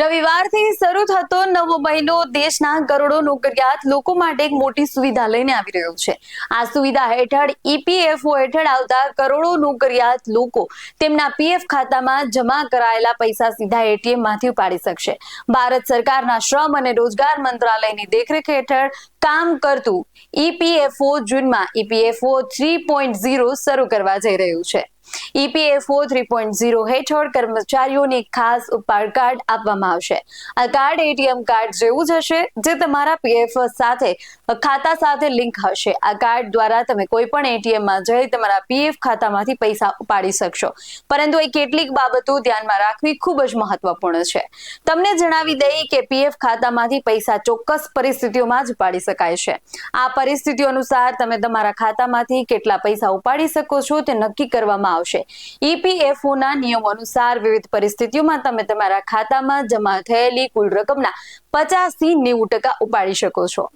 રવિવારથી શરૂ થતો નવો મહિનો દેશના કરોડો નોકરિયાત લોકો માટે એક મોટી સુવિધા લઈને આવી રહ્યો છે. આ સુવિધા હેઠળ ઈપીએફઓ હેઠળ આવતા કરોડો નોકરિયાત લોકો તેમના પીએફ ખાતામાં જમા કરાયેલા પૈસા સીધા એટીએમમાંથી ઉપાડી શકશે. ભારત સરકારના શ્રમ અને રોજગાર મંત્રાલયની દેખરેખ હેઠળ કામ કરતું ઈપીએફઓ જૂનમાં ઈપીએફઓ થ્રી પોઈન્ટ ઝીરો શરૂ કરવા જઈ રહ્યું છે. ઈપીએફઓ થ્રી પોઈન્ટ ઝીરો હેઠળ કર્મચારીઓને ખાસ ઉપાડ કાર્ડ આપવામાં આવશે. આ કાર્ડ એટીએમ કાર્ડ જેવું જ હશે, જે તમારા પીએફ સાથે, ખાતા સાથે લિંક હશે. આ કાર્ડ દ્વારા તમે કોઈ પણ એટીએમમાં જઈ તમારા પીએફ ખાતામાંથી પૈસા ઉપાડી શકશો. પરંતુ એ કેટલીક બાબતો ધ્યાનમાં રાખવી ખૂબ જ મહત્વપૂર્ણ છે. તમને જણાવી દઈએ કે પીએફ ખાતામાંથી પૈસા ચોક્કસ પરિસ્થિતિઓમાં જ ઉપાડી શકાય છે. આ પરિસ્થિતિઓ અનુસાર તમે તમારા ખાતામાંથી કેટલા પૈસા ઉપાડી શકો છો તે નક્કી કરવામાં આવશે. ઈપીએફઓ ના નિયમો અનુસાર વિવિધ પરિસ્થિતિઓમાં તમે તમારા ખાતામાં જમા થયેલી કુલ રકમના પચાસથી નેવું ટકા ઉપાડી શકો છો.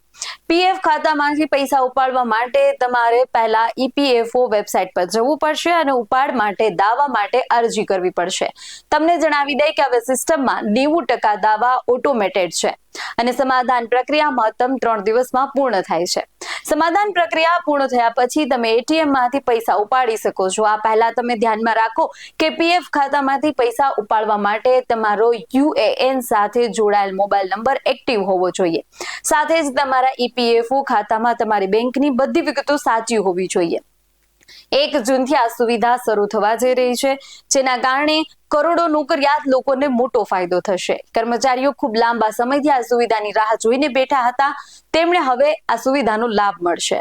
પીએફ ખાતામાંથી પૈસા ઉપાડવા માટે તમારે પહેલા ઈપીએફઓ વેબસાઇટ પર જવું પડશે અને ઉપાડ માટે દાવા માટે અરજી કરવી પડશે. તમને જણાવી દઈએ કે હવે સિસ્ટમમાં નેવું ટકા દાવા ઓટોમેટેડ છે અને સમાધાન પ્રક્રિયા મહત્તમ ત્રણ દિવસમાં પૂર્ણ થાય છે. સમાધાન પ્રક્રિયા પૂર્ણ થયા પછી તમે એટીએમમાંથી પૈસા ઉપાડી શકો છો. આ પહેલા તમે ધ્યાનમાં રાખો કે પીએફ ખાતામાંથી પૈસા ઉપાડવા માટે તમારો યુએએન સાથે જોડાયેલ મોબાઈલ નંબર એક્ટિવ હોવો જોઈએ. સાથે જ તમારા ઈપીએફઓ ખાતામાં તમારી બેંકની બધી વિગતો સાચી હોવી જોઈએ. એક જૂનથી આ સુવિધા શરૂ થવા જઈ રહી છે, જેના કારણે કરોડો નોકરિયાત લોકોને મોટો ફાયદો થશે. કર્મચારીઓ ખૂબ લાંબા સમયથી આ સુવિધાની રાહ જોઈને બેઠા હતા. તેમણે હવે આ સુવિધાનો લાભ મળશે.